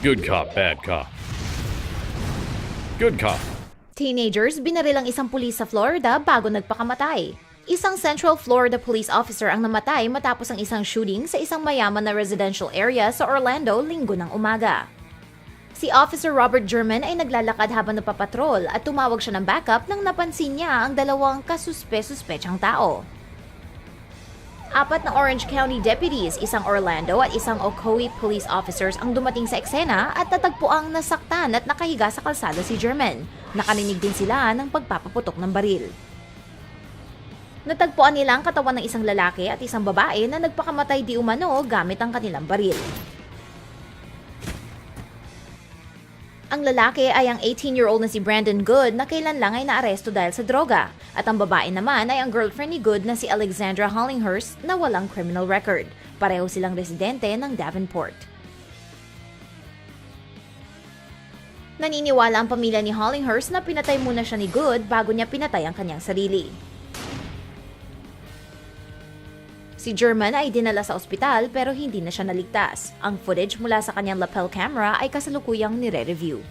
Good cop, bad cop. Good cop. Teenagers binaril ang isang pulis sa Florida bago nagpakamatay. Isang Central Florida police officer ang namatay matapos ang isang shooting sa isang mayaman na residential area sa Orlando linggo ng umaga. Si Officer Robert German ay naglalakad habang napapatrol at tumawag siya ng backup nang napansin niya ang dalawang kasuspe-suspetsang tao. Apat na Orange County deputies, isang Orlando at isang Ocoee police officers ang dumating sa eksena at natagpuang nasaktan at nakahiga sa kalsada si German. Nakaninig din sila ng pagpapaputok ng baril. Natagpuan nila ang katawan ng isang lalaki at isang babae na nagpakamatay di umano gamit ang kanilang baril. Ang lalaki ay ang 18-year-old na si Brandon Good na kailan lang ay naaresto dahil sa droga. At ang babae naman ay ang girlfriend ni Good na si Alexandra Hollinghurst na walang criminal record. Pareho silang residente ng Davenport. Naniniwala ang pamilya ni Hollinghurst na pinatay muna siya ni Good bago niya pinatay ang kanyang sarili. Si German ay dinala sa ospital pero hindi na siya naligtas. Ang footage mula sa kanyang lapel camera ay kasalukuyang nire-review.